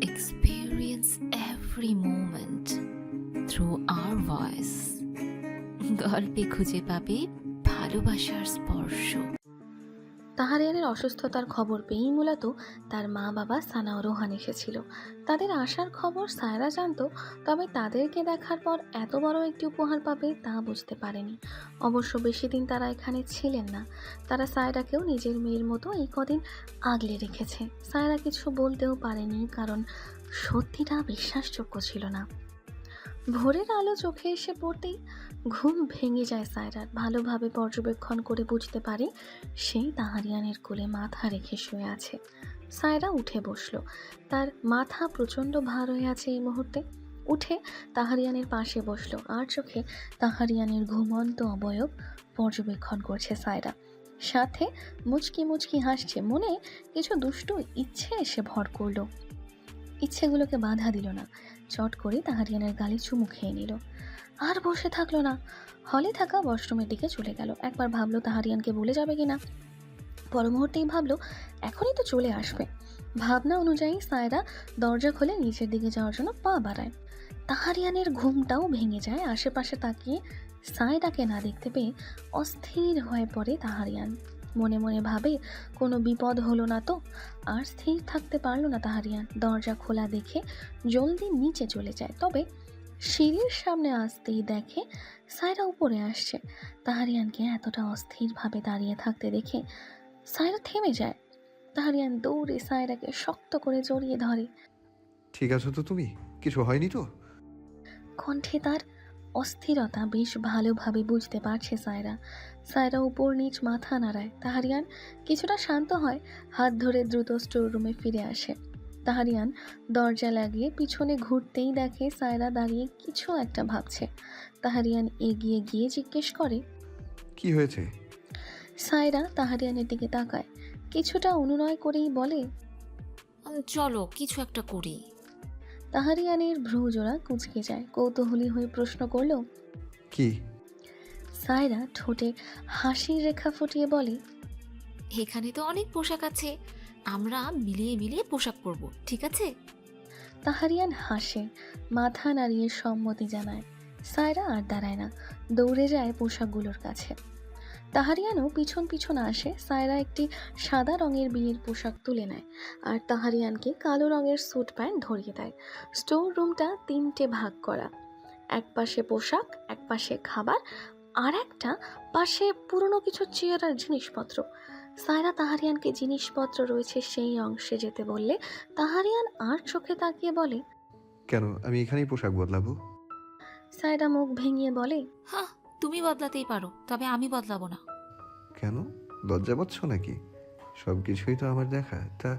experience every moment through our voice গল্পে খুঁজে পাবে ভালোবাসার স্পর্শ তাহারিয়ানের অসুস্থতার খবর পেয়েই মূলত তার মা বাবা সানা ও রোহান এসেছিল। তাদের আসার খবর সায়রা জানত, তবে তাদেরকে দেখার পর এত বড় একটি উপহার পাবে তা বুঝতে পারেনি। অবশ্য বেশি দিন তারা এখানে ছিলেন না। তারা সায়রাকেও নিজের মেয়ের মতো এই কদিন আগলে রেখেছে। সায়রা কিছু বলতেও পারেনি, কারণ সত্যিটা বিশ্বাসযোগ্য ছিল না। ভোরের আলো চোখে এসে পড়তেই ঘুম ভেঙে যায় সায়রার। ভালোভাবে পর্যবেক্ষণ করে বুঝতে পারে সেই তাহারিয়ানের কোলে মাথা রেখে শুয়ে আছে। সায়রা উঠে বসল। তার মাথা প্রচণ্ড ভার হয়ে আছে এই মুহূর্তে। উঠে তাহারিয়ানের পাশে বসল। আর চোখে তাহারিয়ানের ঘুমন্ত অবয়ব পর্যবেক্ষণ করছে সায়রা। সাথে মুচকি মুচকি হাসছে। মনে কিছু দুষ্ট ইচ্ছে এসে ভর করল। ইচ্ছেগুলোকে বাধা দিল না। চট করে তাহারিয়ানের গালে চুমু খেয়ে নিল। আর বসে থাকল না। হলে থাকা ওয়াশরুমের দিকে চলে গেল। একবার ভাবলো তাহারিয়ানকে বলে যাবে কিনা পর মুহূর্তেই ভাবলো, এখনই তো চলে আসবে। ভাবনা অনুযায়ী সায়রা দরজা খুলে নিচের দিকে যাওয়ার জন্য পা বাড়ায়। তাহারিয়ানের ঘুমটাও ভেঙে যায়। আশেপাশে তাকিয়ে সায়রাকে না দেখতে পেয়ে অস্থির হয়ে পড়ে তাহারিয়ান মনে মনে ভাবে, কোনো বিপদ হলো না তো। আর স্থির থাকতে পারল না তাহারিয়ান দরজা খোলা দেখে জলদি নিচে চলে যায়। তবে সিঁড়ির সামনে আসতেই দেখে সায়রা উপরে আসছে। তাহারিয়ানকে এতটা অস্থিরভাবে দাঁড়িয়ে থাকতে দেখে সায়রা থেমে যায়। তাহারিয়ান দৌড়ে সায়রাকে শক্ত করে জড়িয়ে ধরে। ঠিক আছো তো তুমি? কিছু হয়নি তো? কণ্ঠে তার অস্থিরতা বেশ ভালোভাবে বুঝতে পারছে সায়রা। সায়রা উপর নিচ মাথা নাড়ায়। তাহারিয়ান কিছুটা শান্ত হয় হাত ধরে দ্রুত স্টোর রুমে ফিরে আসে। তাহারিয়ান দরজা লাগিয়ে পিছনে ঘুরতেই দেখে সায়রা দাঁড়িয়ে কিছু একটা ভাবছে। তাহারিয়ান এগিয়ে গিয়ে জিজ্ঞেস করে কি হয়েছে? সায়রা তাহারিয়ানের দিকে তাকায়। কিছুটা অনুনয় করেই বলে উম, চলো কিছু একটা করি। তাহারিয়ানের ভ্রুজোড়া কুঁচকে যায়। কৌতূহলী হয়ে প্রশ্ন করল কি? সায়রা ঠোঁটে হাসির রেখা ফুটিয়ে বলে এখানে তো অনেক পোশাক আছে। আমরা মিলিয়ে মিলিয়ে পোশাক পরবো, ঠিক আছে? তাহারিয়ান হাসে, মাথা নাড়িয়ে সম্মতি জানায়। সায়রা আর দাঁড়ায় না, দৌড়ে যায় পোশাকগুলোর কাছে। তাহারিয়ানও পিছন পিছন আসে, সায়রা একটি সাদা রঙের বিয়ের পোশাক তুলে নেয় আর তাহারিয়ানকে কালো রঙের স্যুট প্যান্ট ধরিয়ে দেয়। স্টোর রুমটা তিনটে ভাগ করা। এক পাশে পোশাক, এক পাশে খাবার আর একটা পাশে পুরনো কিছু চেয়ার আর জিনিসপত্র। সায়রা তাহারিয়ানকে জিনিসপত্র রয়েছে সেই অংশে যেতে বললে তাহারিয়ান আর চোখে তাকিয়ে বলে কেন? আমি এখানেই পোশাক বদলাবো? সায়রা মুখ ভেঙিয়ে বলে হ্যাঁ তুমি বদলাতেই পারো তবে আমি বদলাবো না। কেন? লজ্জা পাচ্ছ নাকি? সব কিছুই তো আমার দেখা তা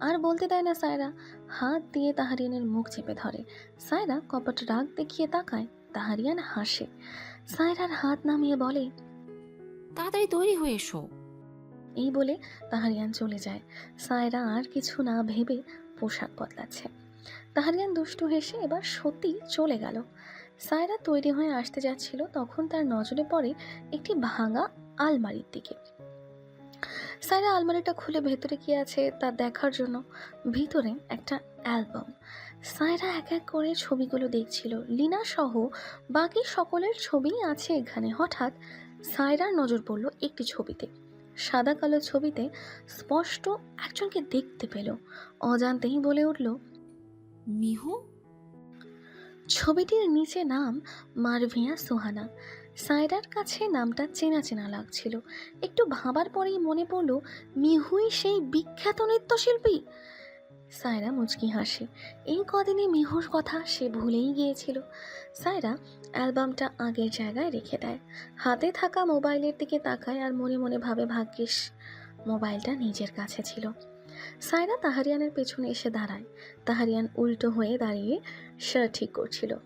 আর বলতে দেয় না সায়রা। হাত দিয়ে তাহারিয়ানের মুখ চেপে ধরে। সায়রা কপট রাগ দেখিয়ে তাকায় তাহারিয়ান হাসে। সায়রার হাত নামিয়ে বলে তাড়াতাড়ি তৈরি হয়ে এসো। এই বলে তাহারিয়ান চলে যায়। সায়রা আর কিছু না ভেবে পোশাক বদলাচ্ছে। তাহারিয়ান দুষ্টু হেসে এবার সত্যি চলে গেল। সায়রা তৈরি হয়ে আসতে যাচ্ছিল তখন তার নজরে পড়ে একটি ভাঙা আলমারির দিকে। সায়রা আলমারিটা খুলে ভেতরে কি আছে তা দেখার জন্য ভিতরে একটা অ্যালবাম। সায়রা এক এক করে ছবিগুলো দেখছিল। লিনা সহ বাকি সকলের ছবি আছে এখানে। হঠাৎ সায়রার নজর পড়ল একটি ছবিতে। সাদা কালো ছবিতে স্পষ্ট একজনকে দেখতে পেল। অজান্তেই বলে উঠল মিহু? ছবিটির নিচে নাম মারভিয়া সোহানা। সায়রার কাছে নামটা চেনা চেনা লাগছিল। একটু ভাবার পরেই মনে পড়ল মিহুই সেই বিখ্যাত নৃত্যশিল্পী। সায়রা মুচকি হাসে। এই কদিনে মিহুর কথা সে ভুলেই গিয়েছিল। সায়রা অ্যালবামটা আগের জায়গায় রেখে দেয়। হাতে থাকা মোবাইলের দিকে তাকায় আর মনে মনে ভাবে ভাগ্যিস মোবাইলটা নিজের কাছে ছিল। সায়রা তাহারিয়ানের পেছনে এসে দাঁড়ায়। তাহারিয়ান উল্টো হয়ে দাঁড়িয়ে শার্ট ঠিক করছিল।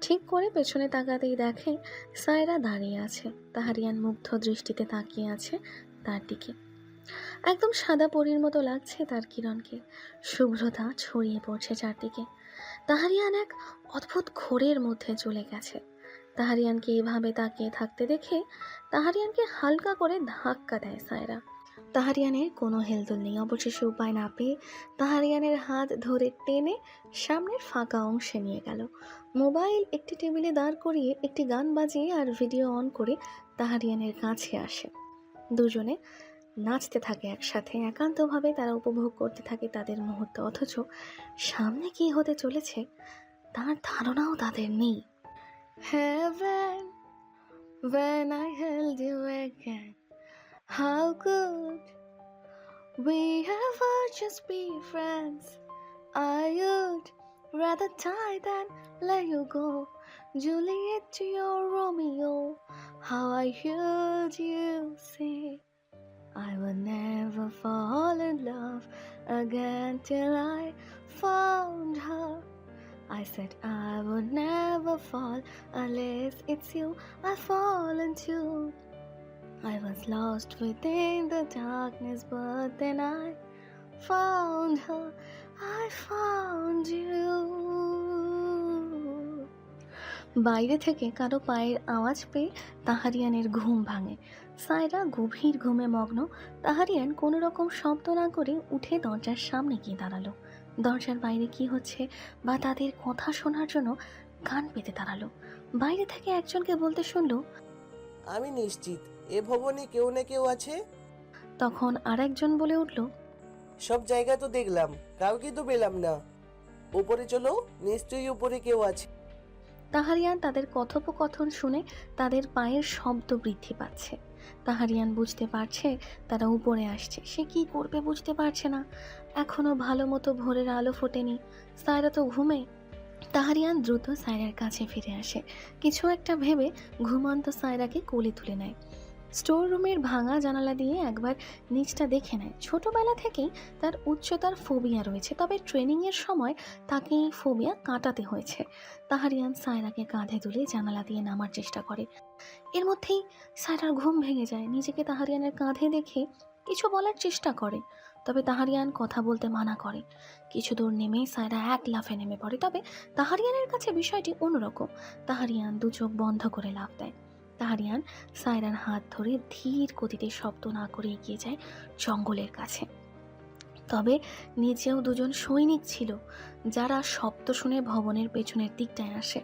ঠিক করে পেছনে তাকাতেই দেখে সায়রা দাঁড়িয়ে আছে। তাহারিয়ান মুগ্ধ দৃষ্টিতে তাকিয়ে আছে তার দিকে। একদম সাদা পরীর মতো লাগছে তার কিরণকে। শুভ্রতা ছড়িয়ে পড়ছে চারদিকে। তাহারিয়ান এক অদ্ভুত ঘোরের মধ্যে চলে গেছে। তাহারিয়ানকে এভাবে তাকিয়ে থাকতে দেখে তাহারিয়ানকে হালকা করে ধাক্কা দেয় সায়রা। তাহারিয়ানের কোনো হেলদোল নেই, অবশেষে উপায় না পেয়ে তাহারিয়ানের হাত ধরে টেনে সামনের ফাঁকা অংশে নিয়ে গেল। মোবাইল একটি টেবিলে দাঁড় করিয়ে একটি গান বাজিয়ে আর ভিডিও অন করে তাহারিয়ানের কাছে আসে। দুজনে নাচতে থাকে একসাথে একান্তভাবে তারা উপভোগ করতে থাকে তাদের মুহূর্ত অথচ সামনে কি হতে চলেছে তার ধারণাও তাদের নেই Heaven, when I held you again, how could we ever just be friends? I would rather die than let you go. Juliet to your Romeo, how I heard you say, I will never fall in love again till I found her. I said I would never fall unless it's you I fall into. I was lost within the darkness, but then I found her. I found you. বাইরে থেকে কারো পায়ের আওয়াজ পেয়ে তাহারিয়ানের ঘুম ভাঙে সায়রা গভীর ঘুমে মগ্ন। তাহারিয়ান কোনো রকম শব্দ না করে উঠে দরজার সামনে গিয়ে দাঁড়াল। দরজার বাইরে কি হচ্ছে বা তাদের কথা শোনার জন্য কান পেতে দাঁড়াল। বাইরে থেকে একজনকে বলতে শুনলো আমি নিশ্চিত এ ভবনে কেউ না কেউ আছে? তখন আর একজন বলে উঠল সব জায়গা তো দেখলাম কাউকে তো পেলাম না। উপরে চলো নিশ্চয়ই উপরে কেউ আছে। তাহারিয়ান তাদের কথোপকথন শুনে তাদের পায়ের শব্দ বৃদ্ধি পাচ্ছে। তাহারিয়ান বুঝতে পারছে তারা উপরে আসছে। সে কি করবে বুঝতে পারছে না। এখনও ভালো মতো ভোরের আলো ফোটেনি। সায়রা তো ঘুমে। তাহারিয়ান দ্রুত সায়রার কাছে ফিরে আসে। কিছু একটা ভেবে ঘুমন্ত সায়রাকে কোলে তুলে নেয়। স্টোর রুমের ভাঙা জানালা দিয়ে একবার নিচটা দেখে নেয়। ছোটবেলা থেকেই তার উচ্চতার ফোবিয়া রয়েছে, তবে ট্রেনিংয়ের সময় তাকে এই ফোবিয়া কাটাতে হয়েছে। তাহারিয়ান সায়রাকে কাঁধে তুলে জানালা দিয়ে নামার চেষ্টা করে। এর মধ্যেই সায়রার ঘুম ভেঙে যায়। নিজেকে তাহারিয়ানের কাঁধে দেখে কিছু বলার চেষ্টা করে, তবে তাহারিয়ান কথা বলতে মানা করে। কিছু দূর নেমে সায়রা এক লাফে নেমে পড়ে, তবে তাহারিয়ানের কাছে বিষয়টি অন্যরকম। তাহারিয়ান দু চোখ বন্ধ করে লাফ দেয়। তাহারিয়ান সায়রার হাত ধরে ধীর গতিতে শব্দ না করে এগিয়ে যায় জঙ্গলের কাছে। তবে নিচেও দুজন সৈনিক ছিল, যারা শব্দ শুনে ভবনের পেছনের দিকটায় আসে।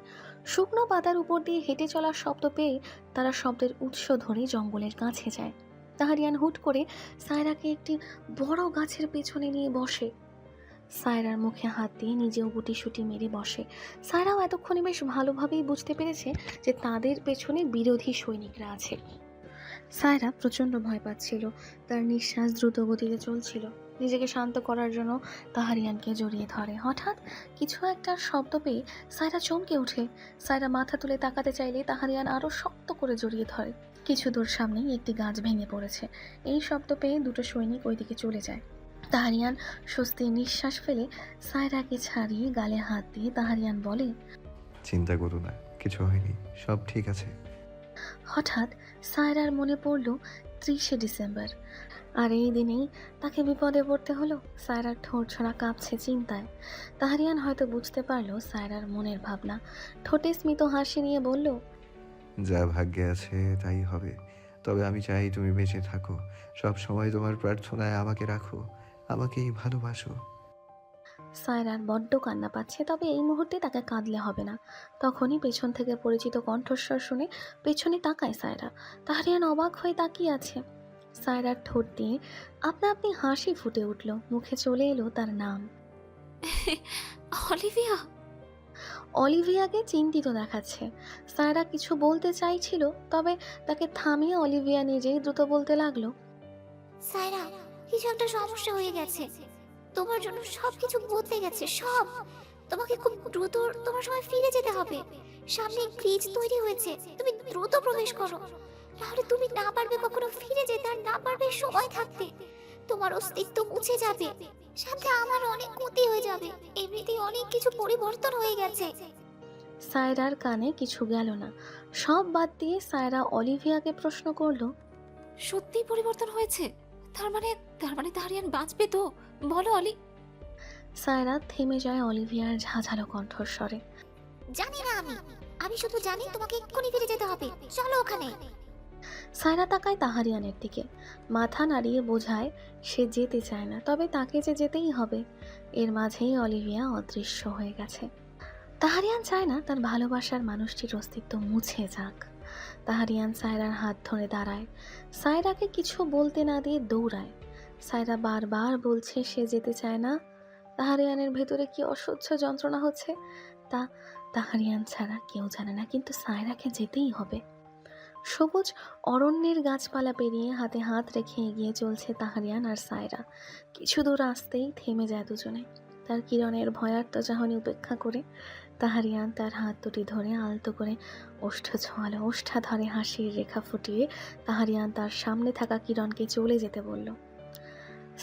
শুকনো পাতার উপর দিয়ে হেঁটে চলার শব্দ পেয়ে তারা শব্দের উৎস ধরে জঙ্গলের কাছে যায়। তাহারিয়ান হুট করে সায়রাকে একটি বড় গাছের পেছনে নিয়ে বসে। সায়রার মুখে হাত দিয়ে নিজেও গুটি সুটি মেরে বসে। সায়রাও এতক্ষণে বেশ ভালোভাবেই বুঝতে পেরেছে যে তাদের পেছনে বিরোধী সৈনিকরা আছে। সায়রা প্রচণ্ড ভয় পাচ্ছিল। তার নিঃশ্বাস দ্রুত গতিতে চলছিল। নিজেকে শান্ত করার জন্য তাহারিয়ানকে জড়িয়ে ধরে। হঠাৎ কিছু একটা শব্দ পেয়ে সায়রা চমকে ওঠে। সায়রা মাথা তুলে তাকাতে চাইলে তাহারিয়ান আরও শক্ত করে জড়িয়ে ধরে। কিছু দূর সামনেই একটি গাছ ভেঙে পড়েছে। এই শব্দ পেয়ে দুটো সৈনিক ওইদিকে চলে যায়। তাহারিয়ান স্বস্তির নিঃশ্বাস ফেলে সায়রাকে ছাড়িয়ে গালে হাত দিয়ে তাহারিয়ান বলে চিন্তা করো না কিছু হয়নি সব ঠিক আছে। হঠাৎ সায়রার মনে পড়ল ত্রিশে ডিসেম্বর। আর এই দিনেই তাকে বিপদে পড়তে হলো সায়রার ঠোঁট ছড়া কাঁপছে চিন্তায়। তাহারিয়ান হয়তো বুঝতে পারল সায়রার মনের ভাবনা। ঠোঁটে স্মিত হাসি নিয়ে বলল যা ভাগ্যে আছে তাই হবে তবে আমি চাই তুমি বেঁচে থাকো। সব সময় তোমার প্রার্থনায় আমাকে রাখো। আমাকেই ভালোবাসো। সায়রার বড্ড কান্না পাচ্ছে তবে এই মুহূর্তে তাকে কাঁদলে হবে না। তখনই পেছন থেকে পরিচিত কণ্ঠস্বর শুনে পেছনে তাকায় সায়রা। তাহারিয়ান অবাক হয়ে তাকিয়ে আছে। সায়রার ঠোঁট দিয়ে আপনা আপনি হাসি ফুটে উঠল। মুখে চলে এলো তার নাম। অলিভিয়া। অলিভিয়াকে চিন্তিত দেখাচ্ছে। সায়রা কিছু বলতে চাইছিল তবে তাকে থামিয়ে অলিভিয়া নিজেই দ্রুত বলতে লাগল। সায়রা কিছু একটা সমস্যা হয়ে গেছে। তোমার জন্য সবকিছু বদলে গেছে সব। তোমাকে খুব দ্রুত তোমার সময় ফিরে যেতে হবে। সামনে ব্রিজ তৈরি হয়েছে তুমি দ্রুত প্রবেশ করো। তাহলে তুমি না পারবে কখনো ফিরে যেতে আর না পারবে সময় থাকতে। তোমার অস্তিত্ব মুছে যাবে সাথে আমার অনেক ক্ষতি হয়ে যাবে। এমনিতেই অনেক কিছু পরিবর্তন হয়ে গেছে। সায়রার কানে কিছু গেল না। সব বাদ দিয়ে সায়রা অলিভিয়াকে প্রশ্ন করল সত্যিই পরিবর্তন হয়েছে? তার মানে তার মানে তাহারিয়ান বাঁচবে তো? বলো অলি। সায়রা থেমে যায় অলিভিয়ার ঝাঁঝালো কণ্ঠস্বরে। জানি না আমি। আমি শুধু জানি তোমাকে এক্ষুনি ফিরে যেতে হবে। চলো ওখানে। সায়রা তাকায় তাহারিয়ানের দিকে। মাথা নাড়িয়ে বোঝায় সে যেতে চায় না তবে তাকে যে যেতেই হবে এর মাঝেই অলিভিয়া অদৃশ্য হয়ে গেছে। তাহারিয়ান চায় না তার ভালোবাসার মানুষটির অস্তিত্ব মুছে যাক। তাহারিয়ান সায়রার হাত ধরে দাঁড়ায়। সায়রাকে কিছু বলতে না দিয়ে দৌড়ায়। সায়রা বারবার বলছে, সে যেতে চায় না। তাহারিয়ানের ভেতরে কি অসহ্য যন্ত্রণা হচ্ছে? তা তাহারিয়ান ছাড়া কেউ জানে না, কিন্তু সায়রাকে যেতেই হবে। সবুজ অরণ্যের গাছপালা পেরিয়ে হাতে হাত রেখে এগিয়ে চলছে তাহারিয়ান আর সায়রা। কিছু দূর আসতেই থেমে যায় দুজনে। তার কিরণের ভয়ার্ত চাহনি উপেক্ষা করে তাহারিয়ান তার হাত দুটি ধরে আলতো করে ওষ্ঠ ছোঁয়ালো ওষ্ঠা ধরে হাসির রেখা ফুটিয়ে তাহারিয়ান তার সামনে থাকা কিরণকে চলে যেতে বলল,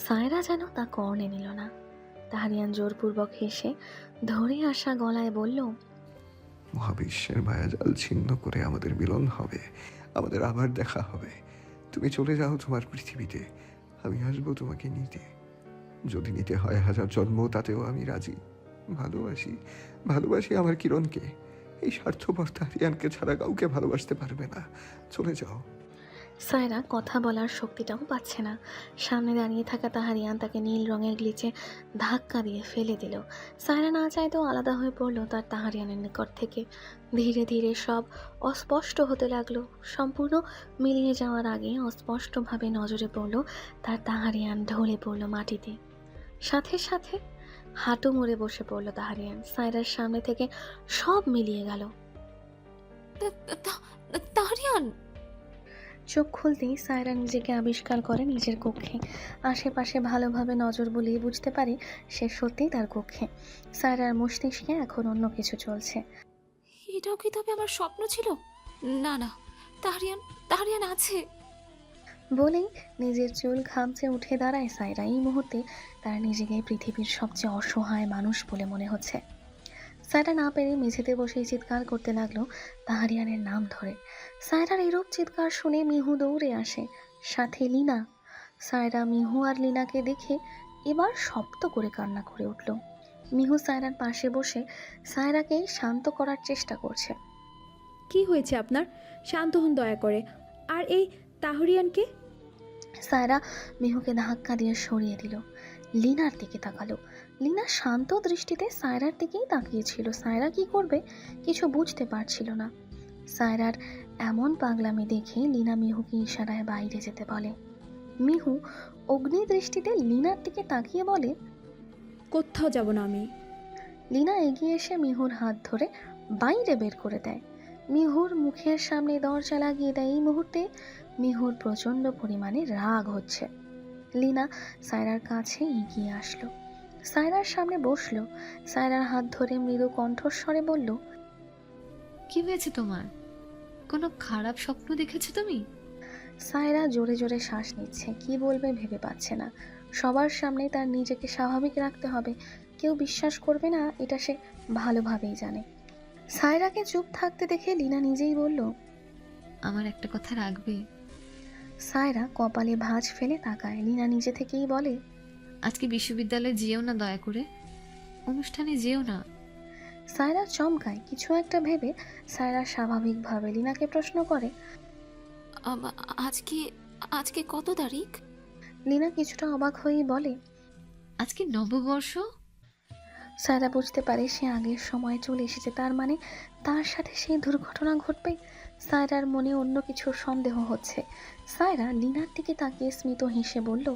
সায়রা যেন তা কর্ণে নিল না। তাহারিয়ান জোরপূর্বক হেসে ধরে আসা গলায় বলল, মহাবিশ্বের মায়াজাল ছিন্ন করে আমাদের মিলন হবে, আমাদের আবার দেখা হবে। তুমি চলে যাও তোমার পৃথিবীতে, আমি আসব তোমাকে নিতে। যদি নিতে হয় হাজার জন্ম, তাতেও আমি রাজি। ভালোবাসি ভালোবাসি আমার কিরণকে। এই স্বার্থপর তারিয়ানকে ছাড়া কাউকে ভালোবাসতে পারবে না। চলে যাও। সায়রা কথা বলার শক্তিটাও পাচ্ছে না। সামনে দাঁড়িয়ে থাকা তাহারিয়ান তাকে নীল রঙের গ্লিচে ধাক্কা দিয়ে ফেলে দিল। সায়রা না চাইতেও আলাদা হয়ে পড়ল তার তাহারিয়ানের নিকট থেকে। ধীরে ধীরে সব অস্পষ্ট হতে লাগল। সম্পূর্ণ মিলিয়ে যাওয়ার আগে অস্পষ্টভাবে নজরে পড়ল তার তাহারিয়ান ঢলে পড়ল মাটিতে। সাথে সাথে হাঁটু মুড়ে বসে পড়ল তাহারিয়ান। সায়রার সামনে থেকে সব মিলিয়ে গেল। তাহারিয়ান! চোখ খুলতেই সায়রা নিজেকে আবিষ্কার করে নিজের কক্ষে। আশেপাশে ভালোভাবে নজর বুলিয়ে বুঝতে পারে সে সত্যিই তার কক্ষে। সায়রার মস্তিষ্কে এখন অন্য কিছু চলছে। এটাও কি তবে আমার স্বপ্ন ছিল? না না তাহারিয়ান তাহারিয়ান আছে। বলেই নিজের চুল ঘামচে উঠে দাঁড়ায় সায়রা এই মুহূর্তে তার নিজেকে পৃথিবীর সবচেয়ে অসহায় মানুষ বলে মনে হচ্ছে। সায়রা না পেরে মেঝেতে বসেই চিৎকার করতে লাগল, তাহারিয়ানের নাম ধরে। সায়রার এরূপ চিৎকার শুনে মিহু দৌড়ে আসে। সাথে লিনা। সায়রা মিহু আর লিনাকে দেখে এবার শব্দ করে কান্না করে উঠল। মিহু সায়রার পাশে বসে সায়রাকে শান্ত করার চেষ্টা করছে। কি হয়েছে আপনার? শান্ত হন দয়া করে। আর এই তাহরিয়ানকে? সায়রা মেহুকে ধাক্কা দিয়ে সরিয়ে দিল। লিনার দিকে তাকালো। লিনা শান্ত দৃষ্টিতে সায়রার দিকেই তাকিয়েছিল। সায়রা কি করবে কিছু বুঝতে পারছিল না। সায়রার এমন পাগলামি দেখে লিনা মিহুকে ইশারায় বাইরে যেতে বলে। মিহু অগ্নি দৃষ্টিতে লিনার দিকে তাকিয়ে বলে কোথাও যাব না আমি। লিনা এগিয়ে এসে মিহুর হাত ধরে বাইরে বের করে দেয়। মিহুর মুখের সামনে দরজা লাগিয়ে দেয় এই মুহূর্তে। মিহুর প্রচণ্ড পরিমাণে রাগ হচ্ছে। লিনা সায়রার কাছে এগিয়ে আসলো। সায়রার সামনে বসল। সায়রার হাত ধরে মৃদু কণ্ঠস্বরে বলল কি হয়েছে তোমার? কোনো খারাপ স্বপ্ন দেখেছ তুমি? সায়রা জোরে জোরে শ্বাস নিচ্ছে। কি বলবে ভেবে পাচ্ছে না। সবার সামনে তার নিজেকে স্বাভাবিক রাখতে হবে। কেউ বিশ্বাস করবে না এটা সে ভালোভাবেই জানে। সায়রাকে চুপ থাকতে দেখে লিনা নিজেই বলল আমার একটা কথা রাখবে? সায়রা কপালে ভাঁজ ফেলে তাকায়। লীনা নিজে থেকেই বলে আজকে বিশ্ববিদ্যালয়ে যেও না দয়া করে। অনুষ্ঠানে যেও না। সায়রা চমকায়। কিছু একটা ভেবে সায়রা স্বাভাবিকভাবে লীনাকে প্রশ্ন করে আজকে আজকে কত তারিখ? লীনা কিছুটা অবাক হয়েই বলে আজকে নববর্ষ? সায়রা বুঝতে পারে সে আগের সময় চলে এসেছে তার মানে তার সাথে সেই দুর্ঘটনা ঘটবে। সায়রার মনে অন্য কিছুর সন্দেহ হচ্ছে। সায়রা লীনার দিকে তাকিয়ে স্মিত হেসে বলল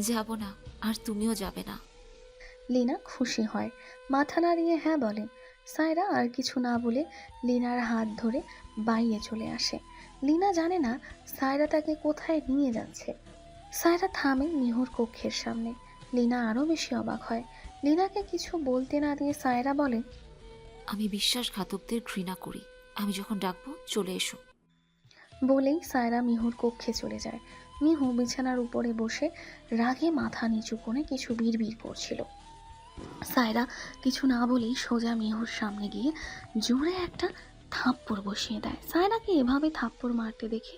যাব না আর তুমিও যাবে না। লিনা খুশি হয়। মাথা নাড়িয়ে হ্যাঁ বলে। সায়রা আর কিছু না বলে লিনার হাত ধরে বাইরে চলে আসে। লিনা জানে না সায়রা তাকে কোথায় নিয়ে যাচ্ছে। সায়রা থামে মিহুর কক্ষের সামনে। লিনা আরও বেশি অবাক হয়। লিনাকে কিছু বলতে না দিয়ে সায়রা বলে আমি বিশ্বাসঘাতকদের ঘৃণা করি। আমি যখন ডাকবো, চলে এসো। বলেই সায়রা মিহুর কক্ষে চলে যায়। মিহু বিছানার উপরে বসে রাগে মাথা নিচু করে কিছু বিড়বিড় করছিল। সায়রা কিছু না বলেই সোজা মিহুর সামনে গিয়ে জোরে একটা থাপ্পড় বসিয়ে দেয়। সায়রাকে এভাবে থাপ্পড় মারতে দেখে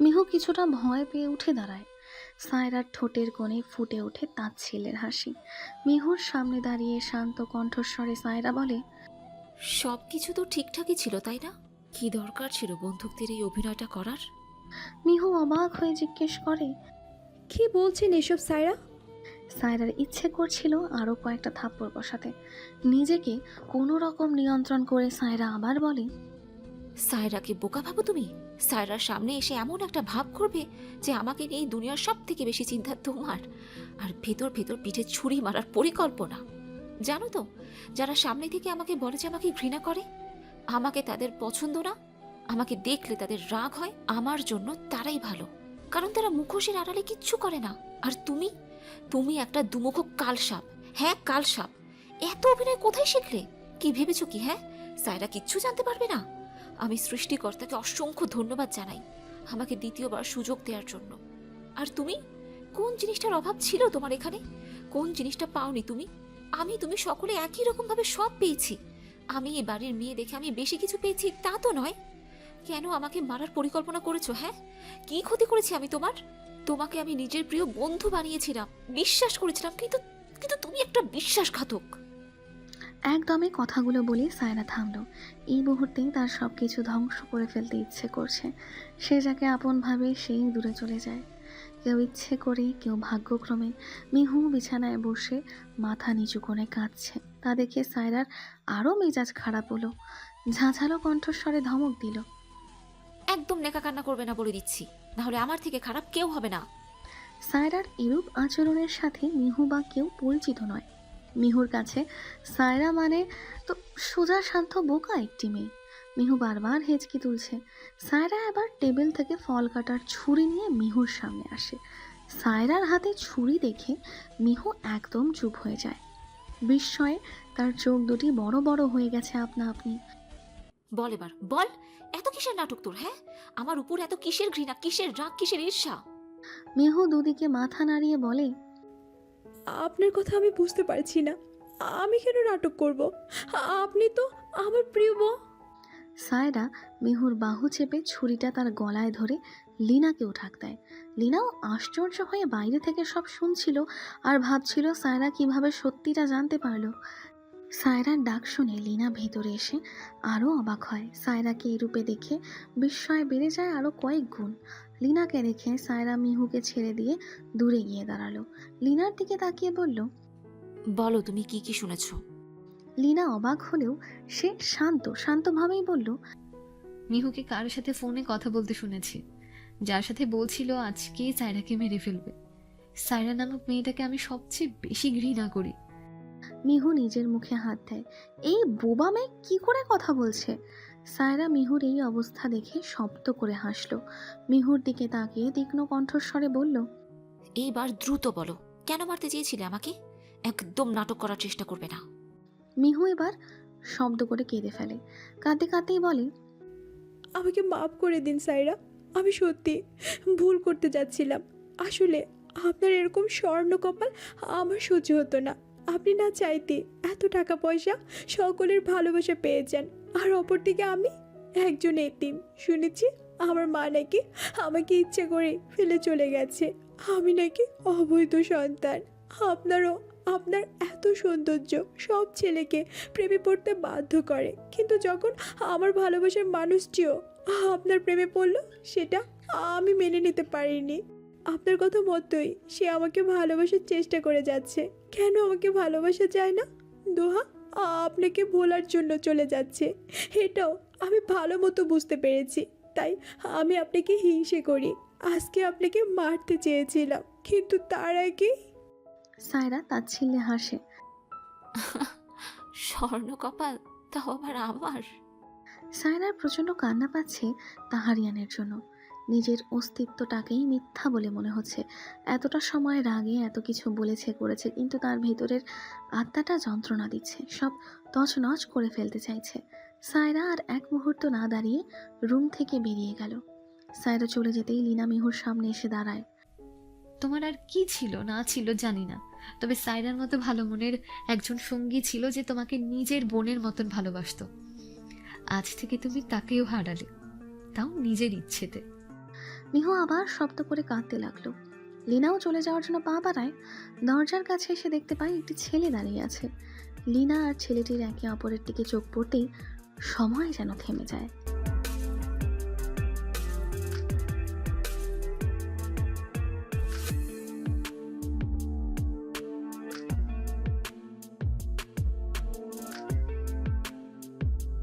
মিহু কিছুটা ভয় পেয়ে উঠে দাঁড়ায়। সায়রার ঠোঁটের কোণে ফুটে ওঠে তার ছেলের হাসি। মিহুর সামনে দাঁড়িয়ে শান্ত কণ্ঠস্বরে সায়রা বলে সব কিছু তো ঠিকঠাকই ছিল তাই না? কি দরকার ছিল বন্দুকদের এই অভিনয়টা করার? মিহু অবাক হয়ে জিজ্ঞেস করে কি বলছেন এসব সায়রা? সায়রার ইচ্ছে করছিল আরও কয়েকটা থাপ্পড় বসাতে। নিজেকে কোনো রকম নিয়ন্ত্রণ করে সায়রা আবার বলে সায়রাকে বোকা ভাবো তুমি? সায়রার সামনে এসে এমন একটা ভাব করবে যে আমাকে নিয়ে এই দুনিয়ার সব থেকে বেশি চিন্তা তোমার আর ভেতর ভেতর পিঠে ছুরি মারার পরিকল্পনা। জানো তো, যারা সামনে থেকে আমাকে বলে যে আমাকে ঘৃণা করে, আমাকে তাদের পছন্দ না, আমাকে দেখলে তাদের রাগ হয়, আমার জন্য তারাই ভালো। কারণ তারা মুখোশের আড়ালে কিচ্ছু করে না। আর তুমি? তুমি একটা দুমুখ কালসাপ হ্যাঁ কালসাপ এত অভিনয় কোথায় শিখলে? কি ভেবেছো কি হ্যাঁ? সায়রা কিচ্ছু জানতে পারবে না। আমি সৃষ্টিকর্তাকে অসংখ্য ধন্যবাদ জানাই আমাকে দ্বিতীয়বার সুযোগ দেওয়ার জন্য। আর তুমি? কোন জিনিসটার অভাব ছিল তোমার এখানে? কোন জিনিসটা পাওনি তুমি? আমি তুমি সকলে একই রকম ভাবে সব পেয়েছি। আমি এই বাড়ির মেয়ে দেখে আমি বেশি কিছু পেয়েছি, তা তো নয়। কেন আমাকে মারার পরিকল্পনা করেছ হ্যাঁ? কি ক্ষতি করেছি আমি তোমার? তোমাকে আমি নিজের প্রিয় বন্ধু বানিয়েছিলাম, বিশ্বাস করেছিলাম, কিন্তু কিন্তু তুমি একটা বিশ্বাসঘাতক। একদমই কথাগুলো বলে সায়রা থামল। এই মুহূর্তেই তার সব কিছু ধ্বংস করে ফেলতে ইচ্ছে করছে। সে যাকে আপনভাবে সেই দূরে চলে যায়। কেউ ইচ্ছে করে কেউ ভাগ্যক্রমে। মিহু বিছানায় বসে মাথা নিচু করে কাঁদছে। তা দেখে সায়রার আরও মেজাজ খারাপ হলো। ঝাঁঝালো কণ্ঠস্বরে ধমক দিল। একদম নেকা কান্না করবে না বলে দিচ্ছি। না হলে আমার থেকে খারাপ কেউ হবে না। সায়রার এরূপ আচরণের সাথে মিহু বা কেউ পরিচিত নয়। মিহুর কাছে সায়রা মানে তো সোজা শান্ত বোকা একটি মেয়ে। মিহু বারবার হেঁচকি তুলছে। সায়রা এবার টেবিল থেকে ফল কাটার ছুরি নিয়ে মিহুর সামনে আসে। সায়রার হাতে ছুরি দেখে মিহু একদম চুপ হয়ে যায়। বিস্ময়ে তার চোখ দুটি বড় বড় হয়ে গেছে আপনা আপনি। বল এবার বল এত কিসের নাটক তোর হ্যাঁ? আমার উপর এত কিসের ঘৃণা কিসের রাগ কিসের ঈর্ষা? মিহু দুদিকে মাথা নাড়িয়ে বলে আপনার কথা আমি বুঝতে পারছি না। আমি কেন নাটক করব? আপনি তো আমার প্রিয় বউ। সায়রা মিহুর বাহু চেপে ছুরিটা তার গলায় ধরে লিনাকে ঠাক দেয়। লিনাও আশ্চর্য হয়ে বাইরে থেকে সব শুনছিল আর ভাবছিল সায়রা কীভাবে সত্যিটা জানতে পারল। সায়রার ডাক শুনে লিনা ভেতরে এসে আরও অবাক হয়। সায়রাকে এরূপে দেখে বিস্ময় বেড়ে যায় আরও কয়েক গুণ। লিনাকে দেখে সায়রা মিহুকে ছেড়ে দিয়ে দূরে গিয়ে দাঁড়াল। লিনার দিকে তাকিয়ে বলল, বলো তুমি কি কি শুনেছো? লিনা অবাক হলেও সে শান্ত শান্তভাবেই বলল মিহুকে কারোর সাথে ফোনে কথা বলতে শুনেছি। যার সাথে বলছিল আজকে সায়রাকে মেরে ফেলবে। সায়রা নামক মেয়েটাকে আমি সবচেয়ে বেশি ঘৃণা করি। মিহু নিজের মুখে হাত দেয়। এই বোবা মেয়ে কি করে কথা বলছে? সায়রা মিহুর এই অবস্থা দেখে শব্দ করে হাসলো। মিহুর দিকে তাকিয়ে তীক্ষ্ণ কণ্ঠস্বরে বলল এইবার দ্রুত বলো। কেন মারতে চেয়েছিলে আমাকে? একদম নাটক করার চেষ্টা করবে না। মিহু এবার শব্দ করে কেঁদে ফেলে। কাঁদতে কাঁদতেই বলে, আমাকে মাফ করে দিন সাইরা, আমি সত্যি ভুল করতে যাচ্ছিলাম। আসলে আপনার এরকম স্বর্ণ কপাল আমার সহ্য হতো না। আপনি না চাইতে এত টাকা পয়সা সকলের ভালোবাসা পেয়ে যান আর অপর অপরদিকে আমি একজন এতিম। শুনেছি আমার মা নাকি আমাকে ইচ্ছে করে ফেলে চলে গেছে। আমি নাকি অবৈধ সন্তান। আপনারও আপনার এত সৌন্দর্য, সব ছেলেকে প্রেমে পড়তে বাধ্য করে। কিন্তু যখন আমার ভালোবাসার মানুষটিও আপনার প্রেমে পড়ল, সেটা আমি মেনে নিতে পারিনি। আপনার কথা মতোই সে আমাকে ভালোবাসার চেষ্টা করে যাচ্ছে। কেন আমাকে ভালোবাসা যায় না? দোহা, আপনাকে ভোলার জন্য চলে যাচ্ছে। এটাও আমি ভালো মতো বুঝতে পেরেছি। তাই আমি আপনাকে হিংসে করি। আজকে আপনাকে মারতে চেয়েছিলাম। কিন্তু তার আগে সায়রা তাচ্ছিল্যে হাসে। স্বর্ণ কপাল তাও আবার আমার। সায়রার প্রচণ্ড কান্না পাচ্ছে তাহারিয়ানের জন্য। নিজের অস্তিত্বটাকেই মিথ্যা বলে মনে হচ্ছে। এতটা সময় রাগে এত কিছু বলেছে করেছে কিন্তু তার ভেতরের আত্মাটা যন্ত্রণা দিচ্ছে। সব তছনছ করে ফেলতে চাইছে। সায়রা আর এক মুহূর্ত না দাঁড়িয়ে রুম থেকে বেরিয়ে গেল। সায়রা চলে যেতেই লীনা মিহুর সামনে এসে দাঁড়ায়। তোমার আর কি ছিল, না ছিল জানি না। তবে সাইরার মতো ভালো মনের একজন সঙ্গী ছিল যে তোমাকে নিজের বোনের মতন ভালোবাসতো। আজ থেকে তুমি তাকেও হারালে, তাও নিজের ইচ্ছেতে। মিহু আবার শব্দ করে কাঁদতে লাগল। লিনাও চলে যাওয়ার জন্য পা বাড়ায়। দরজার কাছে এসে দেখতে পায় একটি ছেলে দাঁড়িয়ে আছে। লিনা আর ছেলেটির একে অপরের দিকে চোখ পড়তেই সময় যেন থেমে যায়।